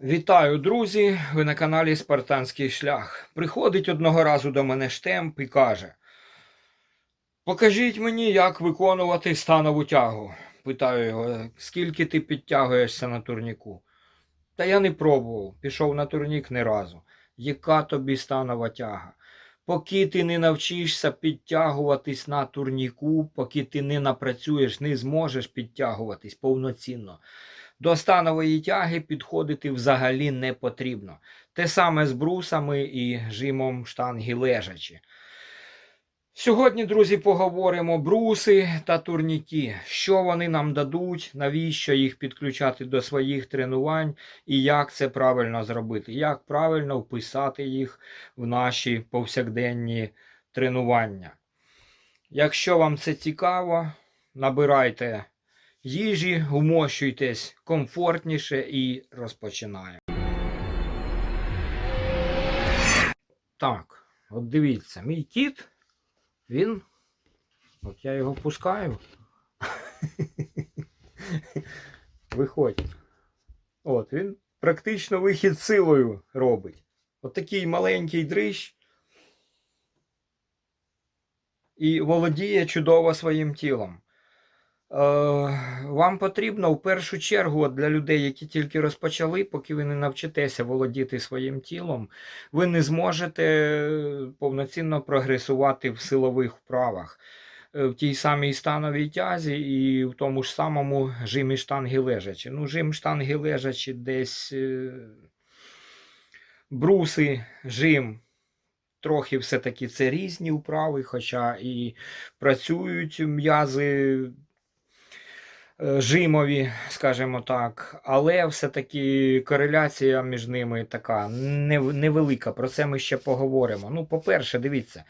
Вітаю, друзі! Ви на каналі Спартанський шлях. Приходить одного разу до мене штемп і каже: Покажіть мені, як виконувати станову тягу. Питаю його, скільки ти підтягуєшся на турніку? Та я не пробував, пішов на турнік не разу. Яка тобі станова тяга? Поки ти не навчишся підтягуватись на турніку, поки ти не напрацюєш, не зможеш підтягуватись повноцінно. До станової тяги підходити взагалі не потрібно. Те саме з брусами і жимом штанги лежачі. Сьогодні, друзі, поговоримо бруси та турніки, що вони нам дадуть, навіщо їх підключати до своїх тренувань і як це правильно зробити, як правильно вписати їх в наші повсякденні тренування. Якщо вам це цікаво, набирайте їжі, вмощуйтесь комфортніше і розпочинаємо. Так, от дивіться, мій кіт, він. От я його пускаю. Виходь. От, він практично вихід силою робить. От такий маленький дрищ. І володіє чудово своїм тілом. Е, вам потрібно в першу чергу для людей, які тільки розпочали, поки ви не навчитеся володіти своїм тілом, ви не зможете повноцінно прогресувати в силових вправах. Е, В тій самій становій тязі і в тому ж самому жимі штанги лежачі. Ну, жим штанги лежачі десь е, бруси, жим. Трохи все-таки це різні вправи, хоча і працюють м'язи жимові, скажімо так, але все-таки кореляція між ними така невелика. Про це ми ще поговоримо. Ну, по-перше, дивіться,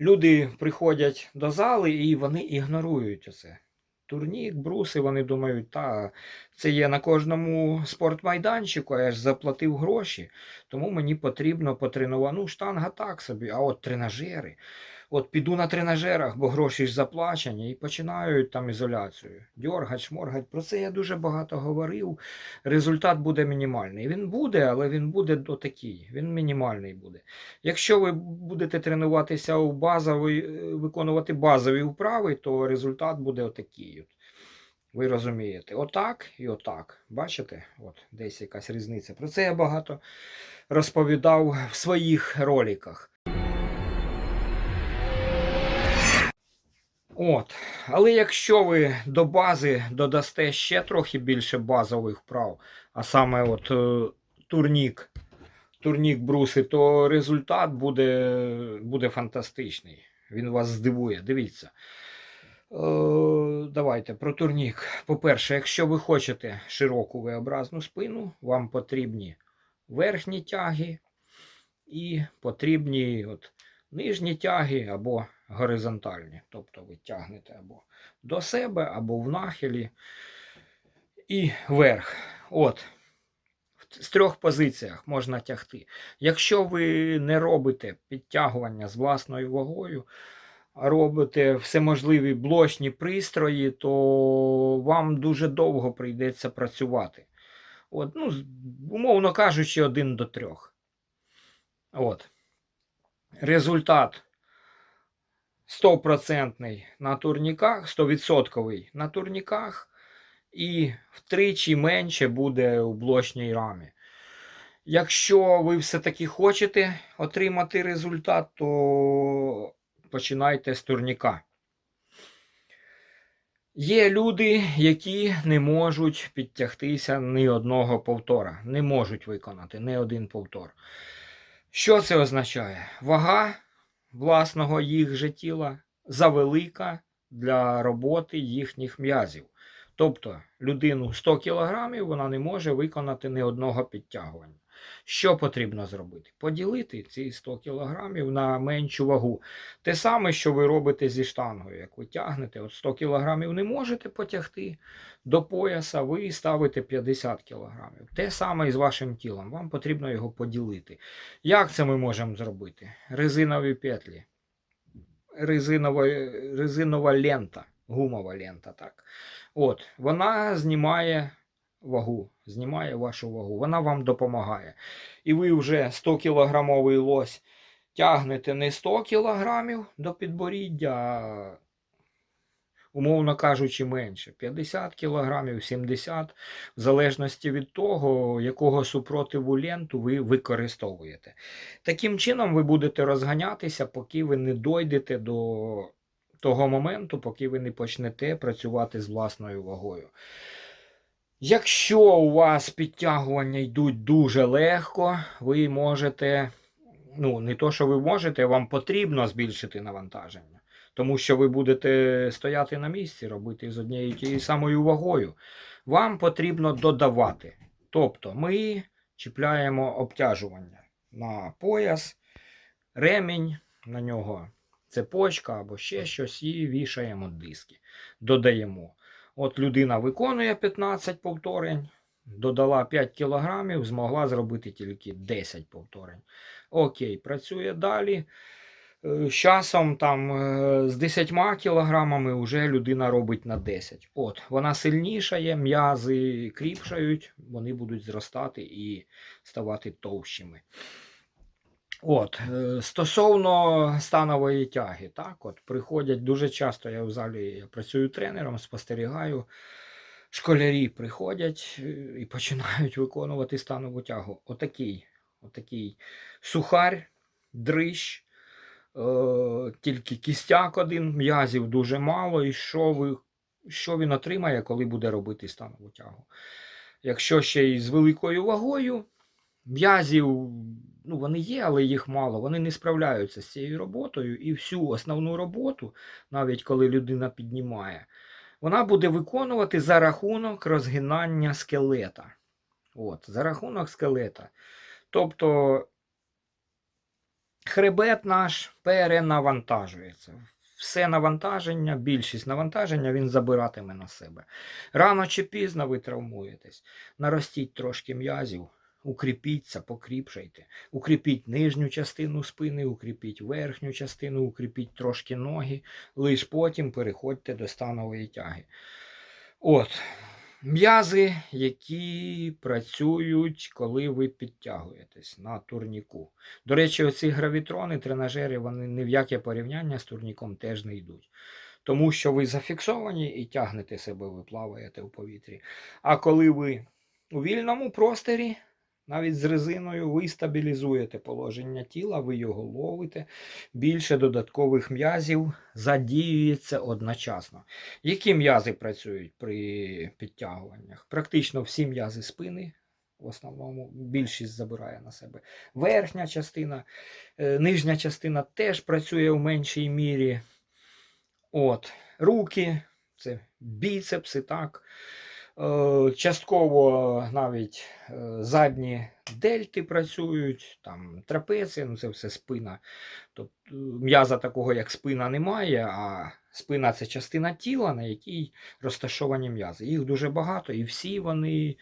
люди приходять до зали і вони ігнорують оце. Турнік, бруси, вони думають, та це є на кожному спортмайданчику, а я ж заплатив гроші, тому мені потрібно потренувати. Ну, штанга так собі, а от тренажери. От піду на тренажерах, бо гроші ж заплачені, і починають там ізоляцію. Дьоргать, шморгать. Про це я дуже багато говорив. Результат буде мінімальний. Він буде, але він буде отакий. Він мінімальний буде. Якщо ви будете тренуватися у базовий, е, виконувати базові вправи, то результат буде отакий. От. Ви розумієте, отак і отак. Бачите? От десь якась різниця. Про це я багато розповідав в своїх роликах. От. Але якщо ви до бази додасте ще трохи більше базових вправ, а саме от е, турнік, турнік бруси, то результат буде, буде фантастичний. Він вас здивує. Дивіться. Е, давайте про турнік. По-перше, якщо ви хочете широку V-образну спину, вам потрібні верхні тяги і потрібні от, нижні тяги або горизонтальні. Тобто ви тягнете або до себе, або в нахилі і вверх. От. З трьох позиціях можна тягти. Якщо ви не робите підтягування з власною вагою, а робите всеможливі блочні пристрої, то вам дуже довго прийдеться працювати. От, ну, умовно кажучи, один до трьох. От. Результат 100% на турніках, 100% на турніках, і втричі менше буде у блочній рамі. Якщо ви все-таки хочете отримати результат, то починайте з турніка. Є люди, які не можуть підтягтися ні одного повтора, не можуть виконати ні один повтор. Що це означає? Вага власного їх же тіла завелика для роботи їхніх м'язів. Тобто людину 100 кг вона не може виконати ні одного підтягування. Що потрібно зробити? Поділити ці 100 кг на меншу вагу. Те саме, що ви робите зі штангою. Як ви тягнете, от 100 кг не можете потягти до пояса, ви ставите 50 кг. Те саме і з вашим тілом. Вам потрібно його поділити. Як це ми можемо зробити? Резинові петлі, резинова, резинова лента, гумова лента. так. От, Вона знімає вагу, знімає вашу вагу, вона вам допомагає. І ви вже 100 кілограмовий лось тягнете не 100 кілограмів до підборіддя, а, умовно кажучи, менше 50 кілограмів, 70, в залежності від того, якого супротиву ленту ви використовуєте. Таким чином ви будете розганятися, поки ви не дойдете до того моменту, поки ви не почнете працювати з власною вагою. Якщо у вас підтягування йдуть дуже легко, ви можете, ну, не то, що ви можете, вам потрібно збільшити навантаження. Тому що ви будете стояти на місці, робити з однією тією самою вагою. Вам потрібно додавати. Тобто ми чіпляємо обтяжування на пояс, ремінь, на нього цепочка або ще щось, і вішаємо диски. Додаємо. От людина виконує 15 повторень, додала 5 кілограмів, змогла зробити тільки 10 повторень. Окей, працює далі. Е, З часом там е, з 10 кілограмами вже людина робить на 10. От, вона сильнішає, м'язи кріпшають, вони будуть зростати і ставати товщими. От, е, стосовно станової тяги, так, от приходять дуже часто, я в залі я працюю тренером, спостерігаю. Школярі приходять е, і починають виконувати станову тягу. Отакий, отакий сухарь, дрищ, е, тільки кістяк один, м'язів дуже мало. І що, ви, що він отримає, коли буде робити станову тягу? Якщо ще й з великою вагою, м'язів, ну вони є, але їх мало. Вони не справляються з цією роботою. І всю основну роботу, навіть коли людина піднімає, вона буде виконувати за рахунок розгинання скелета. От, за рахунок скелета. Тобто хребет наш перенавантажується. Все навантаження, більшість навантаження він забиратиме на себе. Рано чи пізно ви травмуєтесь. Наростіть трошки м'язів, укріпіться, покріпшайте. Укріпіть нижню частину спини, укріпіть верхню частину, укріпіть трошки ноги, лиш потім переходьте до станової тяги. От. М'язи, які працюють, коли ви підтягуєтесь на турніку. До речі, оці гравітрони, тренажери, вони ні в яке порівняння з турніком теж не йдуть. Тому що ви зафіксовані і тягнете себе, ви плаваєте у повітрі. А коли ви у вільному просторі, навіть з резиною, ви стабілізуєте положення тіла, ви його ловите, більше додаткових м'язів задіюється одночасно. Які м'язи працюють при підтягуваннях? Практично всі м'язи спини. В основному більшість забирає на себе. Верхня частина, е, нижня частина теж працює в меншій мірі. От, руки, це біцепси, так. Е, Частково навіть е, задні дельти працюють, там трапеція, ну це все спина. Тобто м'яза такого, як спина, немає, а спина це частина тіла, на якій розташовані м'язи. Їх дуже багато, і всі вони,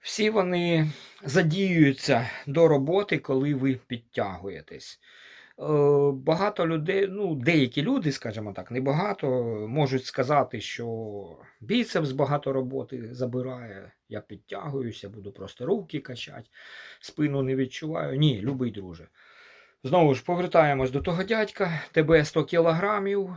всі вони задіюються до роботи, коли ви підтягуєтесь. Е, Багато людей, ну, деякі люди, скажімо так, не багато, можуть сказати, що біцепс багато роботи забирає, я підтягуюся, буду просто руки качати, спину не відчуваю. Ні, любий друже. Знову ж повертаємось до того дядька, тебе 100 кілограмів,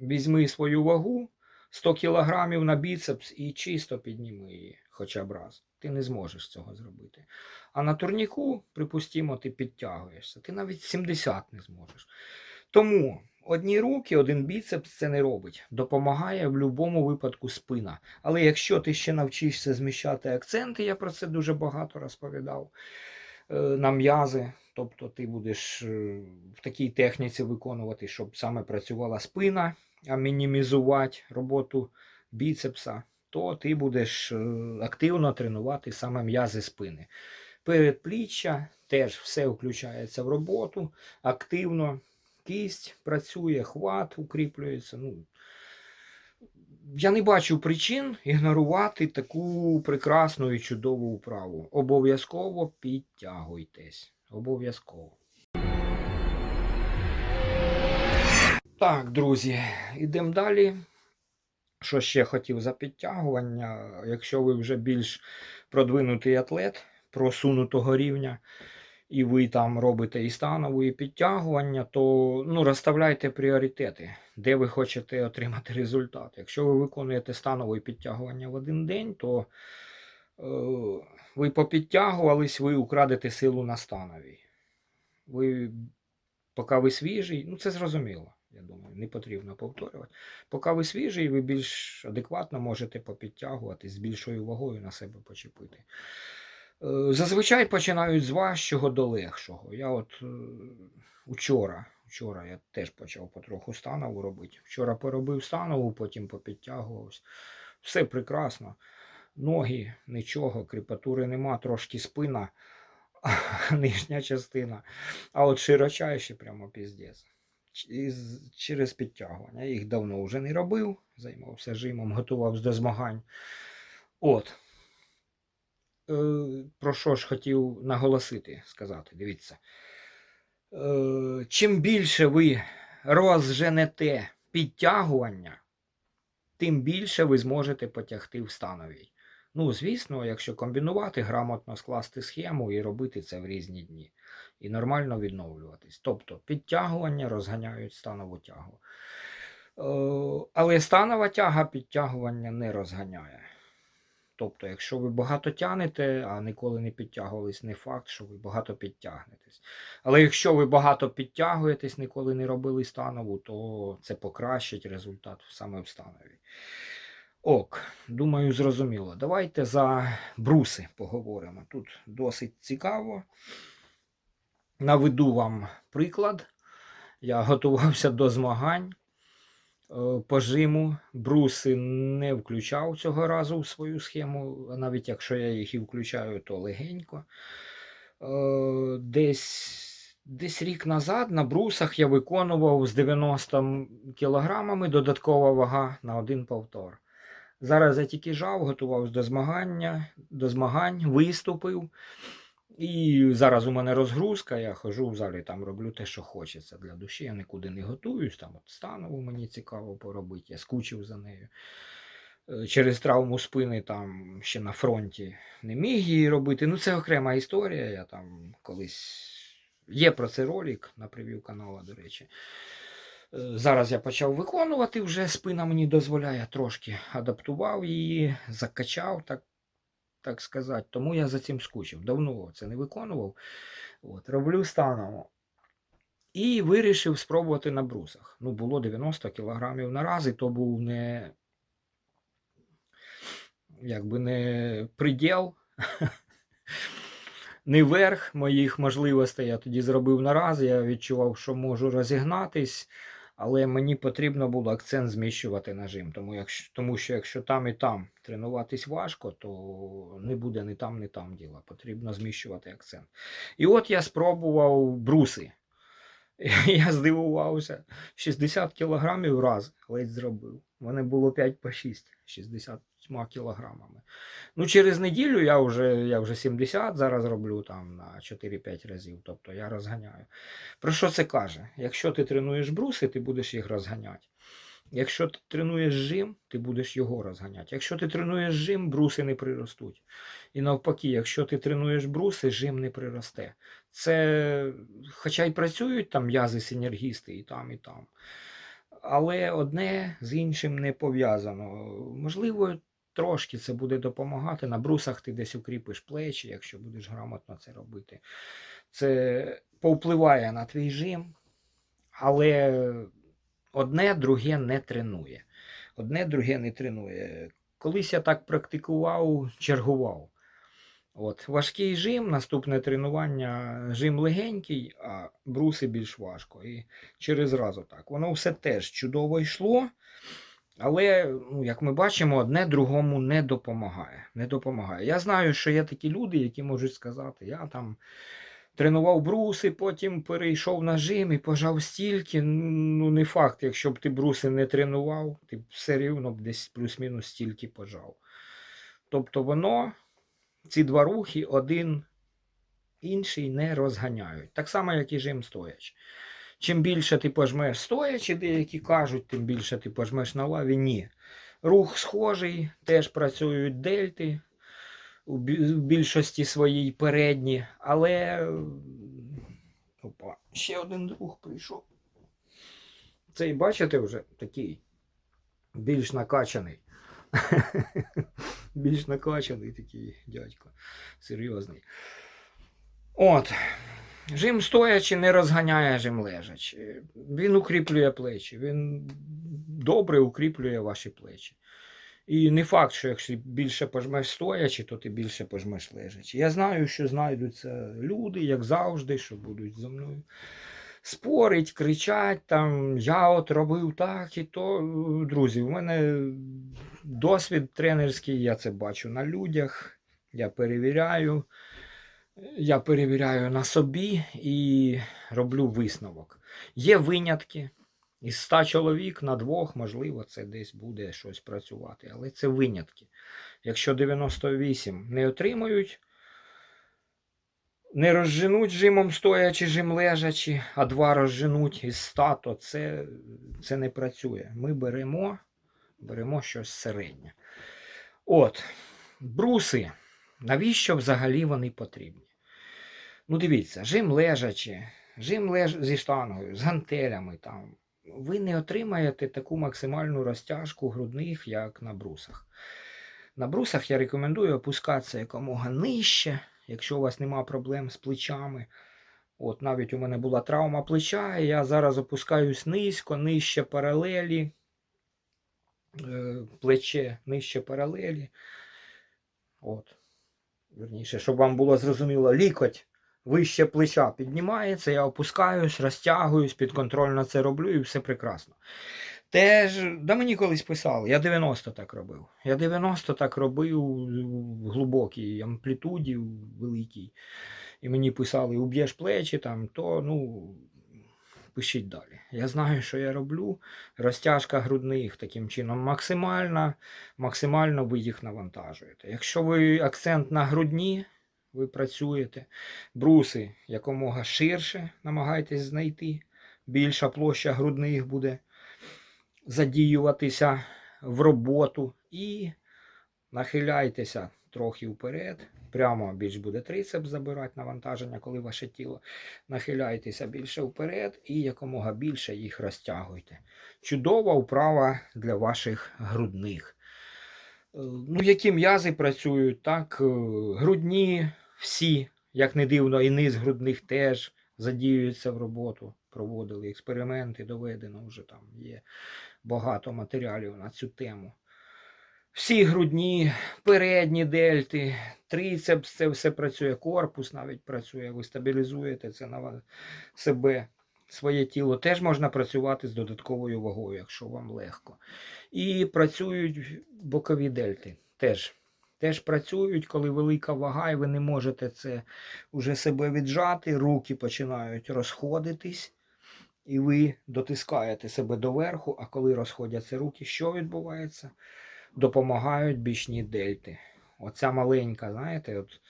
візьми свою вагу, 100 кілограмів на біцепс і чисто підніми її хоча б раз. Ти не зможеш цього зробити. А на турніку, припустімо, ти підтягуєшся. Ти навіть 70 не зможеш. Тому одні руки, один біцепс це не робить. Допомагає в будь-якому випадку спина. Але якщо ти ще навчишся зміщати акценти, я про це дуже багато розповідав е, на м'язи. Тобто ти будеш е, в такій техніці виконувати, щоб саме працювала спина, а мінімізувати роботу біцепса, то ти будеш е, активно тренувати саме м'язи спини. Передпліччя теж все включається в роботу активно. Кість працює, хват укріплюється. Ну, я не бачу причин ігнорувати таку прекрасну і чудову вправу. Обов'язково підтягуйтесь. Обов'язково. Так, друзі, йдемо далі. Що ще хотів за підтягування? Якщо ви вже більш продвинутий атлет просунутого рівня, і ви там робите і станову, і підтягування, то ну, розставляйте пріоритети, де ви хочете отримати результат. Якщо ви виконуєте станове підтягування в один день, то е, ви попідтягувались, ви украдете силу на становій. Ви, поки ви свіжий, ну це зрозуміло. Я думаю, не потрібно повторювати. Поки ви свіжий, ви більш адекватно можете попідтягувати з більшою вагою на себе почепити. Е, Зазвичай починають з важчого до легшого. Я от е, учора, вчора я теж почав потроху станову робити. Вчора поробив станову, потім попідтягувався. Все прекрасно. Ноги, нічого, кріпатури нема, трошки спина, нижня частина. А от широчайші прямо піздець. Через підтягування. Я їх давно вже не робив, займався жимом, готувався до змагань. От. Е, про що ж хотів наголосити, сказати, дивіться. Е, чим більше ви розженете підтягування, тим більше ви зможете потягти в становій. Ну, звісно, якщо комбінувати, грамотно скласти схему і робити це в різні дні. І нормально відновлюватись. Тобто підтягування розганяють станову тягу. Е, але станова тяга підтягування не розганяє. Тобто, якщо ви багато тягнете, а ніколи не підтягувались, не факт, що ви багато підтягнетесь. Але якщо ви багато підтягуєтесь, ніколи не робили станову, то це покращить результат саме в станові. Ок, думаю, зрозуміло. Давайте за бруси поговоримо. Тут досить цікаво. Наведу вам приклад. Я готувався до змагань е, по жиму. Бруси не включав цього разу в свою схему, навіть якщо я їх і включаю, то легенько. Е, Десь, десь рік назад на брусах я виконував з 90 кілограмами додаткова вага на один повтор. Зараз я тільки жав, готувався до змагання, до змагань, виступив. І зараз у мене розгрузка, я хожу в залі, там роблю те, що хочеться для душі. Я нікуди не готуюсь. Там от станову мені цікаво поробити, я скучив за нею. Е, Через травму спини там ще на фронті не міг її робити. Ну, це окрема історія. Я там колись. Є про це ролик на прев'ю каналу, до речі. Е, Зараз я почав виконувати, вже спина мені дозволяє трошки адаптував її, закачав, так, так сказати. Тому я за цим скучив. Давно це не виконував. От, роблю станово. І вирішив спробувати на брусах. Ну, було 90 кілограмів на раз, і то був не якби не приділ, не верх моїх можливостей. Я тоді зробив нараз, я відчував, що можу розігнатись, але мені потрібно було акцент зміщувати на жим. Тому, якщо, тому що якщо там і там тренуватись важко, то не буде ні там, ні там діла. Потрібно зміщувати акцент. І от я спробував бруси. Я здивувався. 60 кілограмів раз ледь зробив. У мене було 5 по 6, 60 кілограмами. Ну, через неділю я вже, я вже 70 зараз роблю там на 4-5 разів. Тобто я розганяю. Про що це каже? Якщо ти тренуєш бруси, ти будеш їх розганяти. Якщо ти тренуєш жим, ти будеш його розганяти. Якщо ти тренуєш жим, бруси не приростуть. І навпаки, якщо ти тренуєш бруси, жим не приросте. Це, хоча й працюють там м'язи синергісти і там, і там. Але одне з іншим не пов'язано. Можливо, трошки це буде допомагати. На брусах ти десь укріпиш плечі, якщо будеш грамотно це робити. Це повпливає на твій жим, але одне друге не тренує. Одне друге не тренує. Колись я так практикував, чергував. От, важкий жим, наступне тренування, жим легенький, а бруси більш важко. І через разу так. Воно все теж чудово йшло, але, ну, як ми бачимо, одне другому не допомагає. Не допомагає. Я знаю, що є такі люди, які можуть сказати, я там тренував бруси, потім перейшов на жим і пожав стільки. Ну, не факт, якщо б ти бруси не тренував, ти б все рівно б десь плюс-мінус стільки пожав. Тобто воно ці два рухи один інший не розганяють. Так само, як і жим стоячи. Чим більше ти пожмеш стоячи, деякі кажуть, тим більше ти пожмеш на лаві. Ні. Рух схожий, теж працюють дельти у більшості своїй передні, але. Опа, ще один друг прийшов. Цей, бачите, вже такий більш накачаний. більш накачаний такий дядько. Серйозний. От. Жим стоячи не розганяє жим лежачи. Він укріплює плечі. Він добре укріплює ваші плечі. І не факт, що якщо більше пожмеш стоячи, то ти більше пожмеш лежачи. Я знаю, що знайдуться люди, як завжди, що будуть зі мною спорить, кричать там, я от робив так і то. Друзі, у мене досвід тренерський, я це бачу на людях, я перевіряю. Я перевіряю на собі і роблю висновок. Є винятки. Із 100 чоловік на двох, можливо, це десь буде щось працювати. Але це винятки. Якщо 98 не отримують, не розженуть жимом стоячи, жим лежачи, а два розженуть із 100, то це, це не працює. Ми беремо, беремо щось середнє. От, бруси. Навіщо взагалі вони потрібні? Ну, дивіться, жим лежачи, жим леж... зі штангою, з гантелями там. Ви не отримаєте таку максимальну розтяжку грудних, як на брусах. На брусах я рекомендую опускатися якомога нижче, якщо у вас нема проблем з плечами. От навіть у мене була травма плеча, і я зараз опускаюсь низько, нижче паралелі, е, плече нижче паралелі. От. Верніше, щоб вам було зрозуміло, лікоть вище плеча піднімається, я опускаюсь, розтягуюсь, підконтрольно це роблю і все прекрасно. Теж, да мені колись писали, я 90 так робив. Я 90 так робив в глибокій амплітуді, великій. І мені писали, уб'єш плечі, там, то ну, пишіть далі. Я знаю, що я роблю. Розтяжка грудних таким чином максимальна, максимально ви їх навантажуєте. Якщо ви акцент на грудні, ви працюєте, бруси якомога ширше намагайтесь знайти. Більша площа грудних буде задіюватися в роботу і нахиляйтеся трохи вперед. Прямо більш буде трицеп забирати навантаження, коли ваше тіло. Нахиляйтеся більше вперед і якомога більше їх розтягуйте. Чудова вправа для ваших грудних. Е, Ну, які м'язи працюють, так, е, грудні всі, як не дивно, і низ грудних теж задіюються в роботу. Проводили експерименти, доведено вже там є багато матеріалів на цю тему. Всі грудні, передні дельти, трицепс, це все працює, корпус навіть працює, ви стабілізуєте це на себе, своє тіло. Теж можна працювати з додатковою вагою, якщо вам легко. І працюють бокові дельти. Теж. Теж працюють, коли велика вага, і ви не можете це уже себе віджати, руки починають розходитись, і ви дотискаєте себе доверху, а коли розходяться руки, що відбувається? Допомагають бічні дельти. Оця маленька, знаєте, от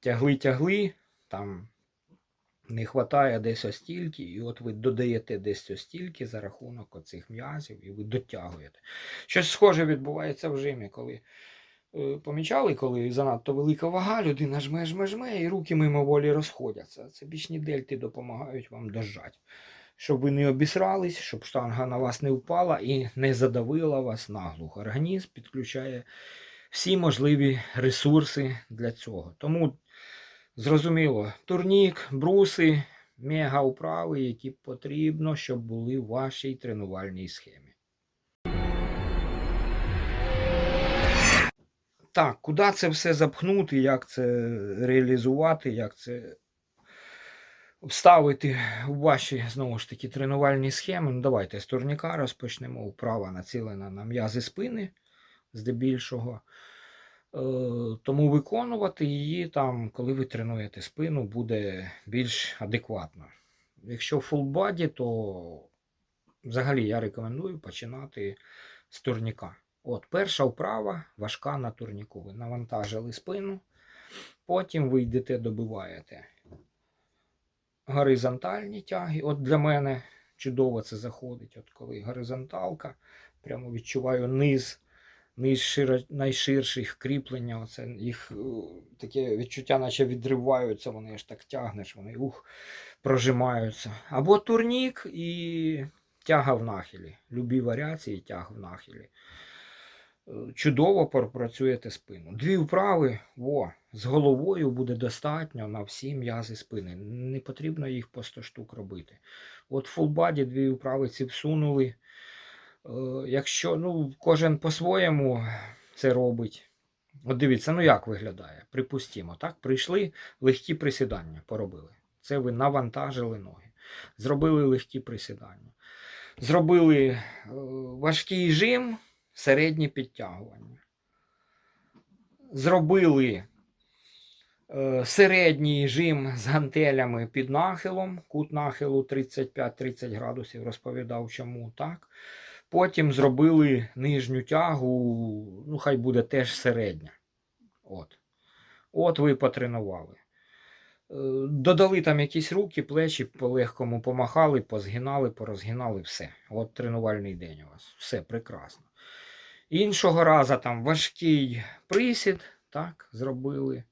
тягли-тягли, там не вистачає десь остільки, і от ви додаєте десь остільки за рахунок оцих м'язів, і ви дотягуєте. Щось схоже відбувається в жимі, коли е, помічали, коли занадто велика вага, людина жме, жме, жме, і руки мимоволі розходяться. Це бічні дельти допомагають вам дожати. Щоб ви не обісрались, щоб штанга на вас не впала і не задавила вас наглухо. Організм підключає всі можливі ресурси для цього. Тому зрозуміло, турнік, бруси, мега вправи, які потрібно, щоб були в вашій тренувальній схемі. Так, куди це все запхнути, як це реалізувати, як це вставити в ваші знову ж таки тренувальні схеми. Ну, давайте з турніка розпочнемо. Вправа націлена на м'язи спини здебільшого. Е, Тому виконувати її там, коли ви тренуєте спину, буде більш адекватно. Якщо body, то взагалі я рекомендую починати з турніка. От, перша вправа важка на турніку. Ви навантажили спину, потім ви йдете, добиваєте горизонтальні тяги. От для мене чудово це заходить. От коли горизонталка, прямо відчуваю низ, найширших кріплення. Оце їх е, таке відчуття, наче відриваються, вони аж так тягнеш, вони ух, прожимаються. Або турнік і тяга в нахилі. Любі варіації тяг в нахилі. Е, Чудово пропрацюєте спину. Дві вправи, во, з головою буде достатньо на всі м'язи спини. Не потрібно їх по 100 штук робити. От фулбаді дві вправи ці всунули. Е, Якщо ну, кожен по-своєму це робить. От дивіться, ну як виглядає? Припустімо, так? Прийшли легкі присідання, поробили. Це ви навантажили ноги. Зробили легкі присідання. Зробили е, важкий жим, середні підтягування. Зробили е, середній жим з гантелями під нахилом, кут нахилу 35-30 градусів, розповідав чому так. Потім зробили нижню тягу, ну хай буде теж середня. От. От ви потренували. Е, Додали там якісь руки, плечі, по-легкому помахали, позгинали, порозгинали, все. От тренувальний день у вас. Все прекрасно. Іншого разу там важкий присід, так, зробили.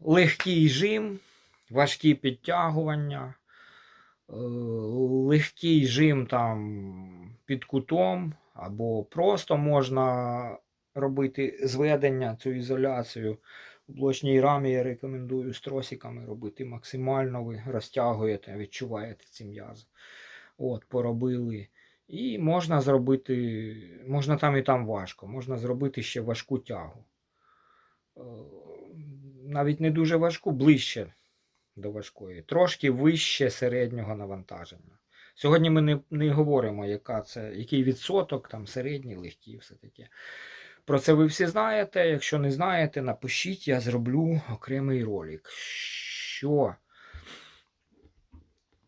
Легкий жим, важкі підтягування, легкий жим там під кутом, або просто можна робити зведення, цю ізоляцію. У блочній рамі я рекомендую з тросиками робити максимально. Ви розтягуєте, відчуваєте ці м'язи. От, поробили. І можна зробити, можна там і там важко, можна зробити ще важку тягу. Е, Навіть не дуже важку, ближче до важкої, трошки вище середнього навантаження. Сьогодні ми не, не говоримо, яка це, який відсоток, там середній, легкий, все таке. Про це ви всі знаєте. Якщо не знаєте, напишіть, я зроблю окремий ролик. Що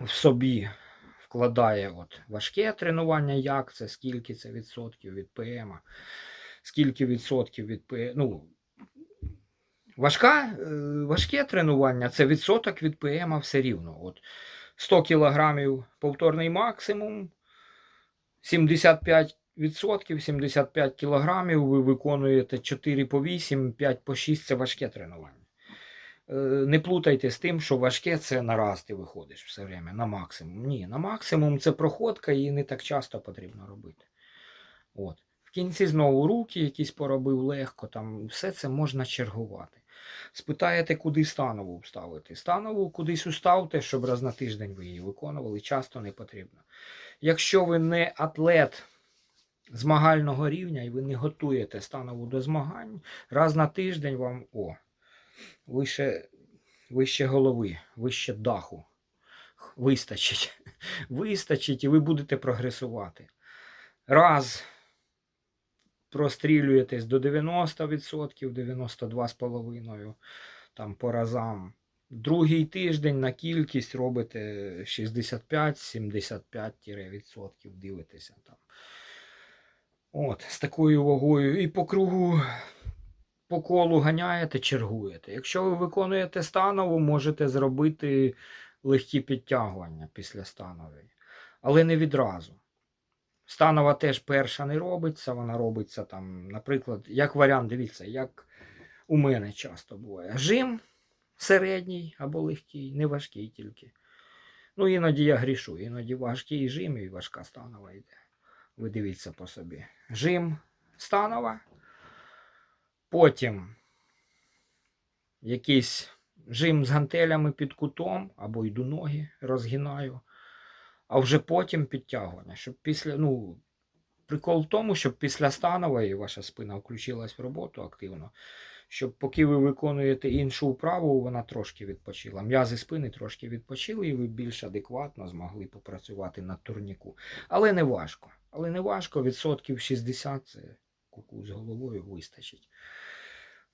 в собі вкладає от важке тренування, як це, скільки це відсотків від ПМ, скільки відсотків від ПМ. Ну, важка, е, важке тренування це відсоток від ПМ все рівно. От 100 кілограмів повторний максимум, 75 відсотків, 75 кілограмів, ви виконуєте 4 по 8, 5 по 6 це важке тренування. Е, Не плутайте з тим, що важке це на раз ти виходиш все время на максимум. Ні, на максимум це проходка і не так часто потрібно робити. От. В кінці знову руки якісь поробив легко, там все це можна чергувати. Спитаєте, куди станову вставити. Станову кудись уставте, щоб раз на тиждень ви її виконували, часто не потрібно. Якщо ви не атлет змагального рівня і ви не готуєте станову до змагань, раз на тиждень вам о, вище, вище голови, вище даху. Вистачить. Вистачить, і ви будете прогресувати. Раз прострілюєтесь до 90%, 92,5% там по разам. Другий тиждень на кількість робите 65-75% дивитеся там. От, з такою вагою. І по кругу, по колу ганяєте, чергуєте. Якщо ви виконуєте станову, можете зробити легкі підтягування після станової. Але не відразу. Станова теж перша не робиться, вона робиться там, наприклад, як варіант, дивіться, як у мене часто буває. Жим середній або легкий, не важкий тільки. Ну, іноді я грішу, іноді важкий жим і важка станова йде. Ви дивіться по собі. Жим станова. Потім якийсь жим з гантелями під кутом, або йду ноги, розгинаю. А вже потім підтягування. Щоб після, ну, прикол в тому, щоб після станової ваша спина включилась в роботу активно. Щоб поки ви виконуєте іншу вправу, вона трошки відпочила. М'язи спини трошки відпочили, і ви більш адекватно змогли попрацювати на турніку. Але не важко. Але не важко, відсотків 60 це куку з головою вистачить.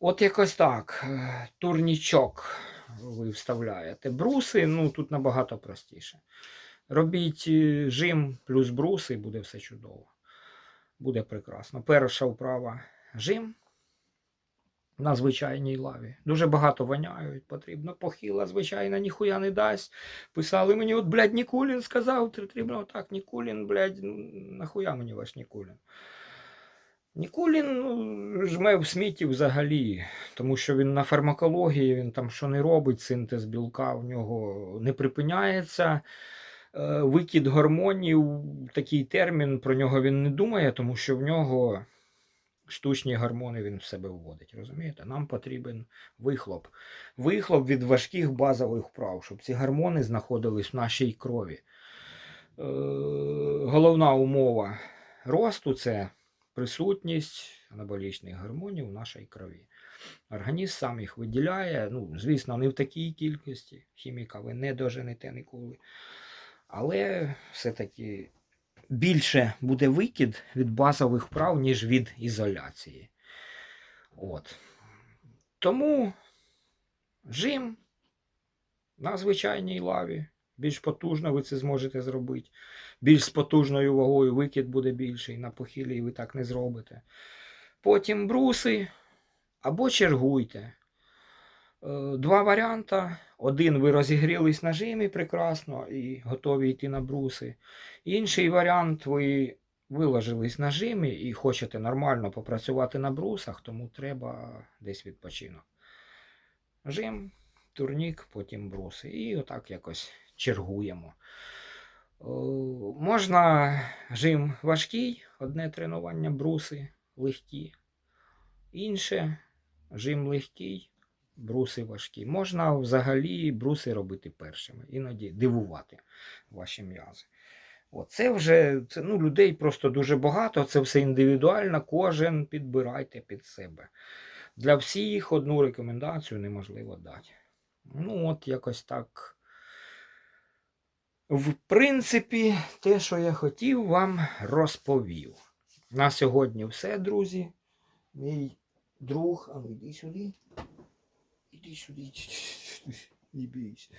От якось так. Е, Турнічок ви вставляєте. Бруси, ну тут набагато простіше. Робіть е, жим плюс бруси, і буде все чудово. Буде прекрасно. Перша вправа жим. на звичайній лаві. Дуже багато воняють, потрібно похила, звичайно, ніхуя не дасть. Писали мені, от, блядь, Нікулін сказав, потрібно так, Нікулін, блядь, ну, нахуя мені ваш Нікулін? Нікулін ну, жме в сміті взагалі, тому що він на фармакології, він там що не робить, синтез білка в нього не припиняється. Е, Викид гормонів, такий термін, про нього він не думає, тому що в нього штучні гормони він в себе вводить. Розумієте? Нам потрібен вихлоп. Вихлоп від важких базових вправ, щоб ці гормони знаходились в нашій крові. Е, Головна умова росту це присутність анаболічних гормонів в нашій крові. Організм сам їх виділяє, ну, звісно, не в такій кількості. Хіміка ви не доженете ніколи. Але все-таки більше буде викид від базових вправ, ніж від ізоляції. От. Тому жим на звичайній лаві. Більш потужно ви це зможете зробити. Більш з потужною вагою викид буде більший. На похилі ви так не зробите. Потім бруси або чергуйте. Е, Два варіанти. Один ви розігрілись на жимі прекрасно і готові йти на бруси. Інший варіант ви виложились на жимі і хочете нормально попрацювати на брусах, тому треба десь відпочинок. Жим, турнік, потім бруси. І отак якось чергуємо. Е, Можна жим важкий, одне тренування бруси легкі. Інше жим легкий, бруси важкі. Можна взагалі бруси робити першими, іноді дивувати ваші м'язи. От, це вже це, ну, людей просто дуже багато, це все індивідуально, кожен підбирайте під себе. Для всіх одну рекомендацію неможливо дати. Ну, от якось так. В принципі, те, що я хотів, вам розповів. На сьогодні все, друзі. Мій друг, а ну йди сюди. Іди сюди. Не бійся.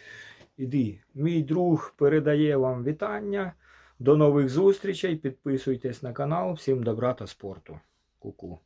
Іди. Мій друг передає вам вітання. До нових зустрічей. Підписуйтесь на канал. Всім добра та спорту. Ку-ку.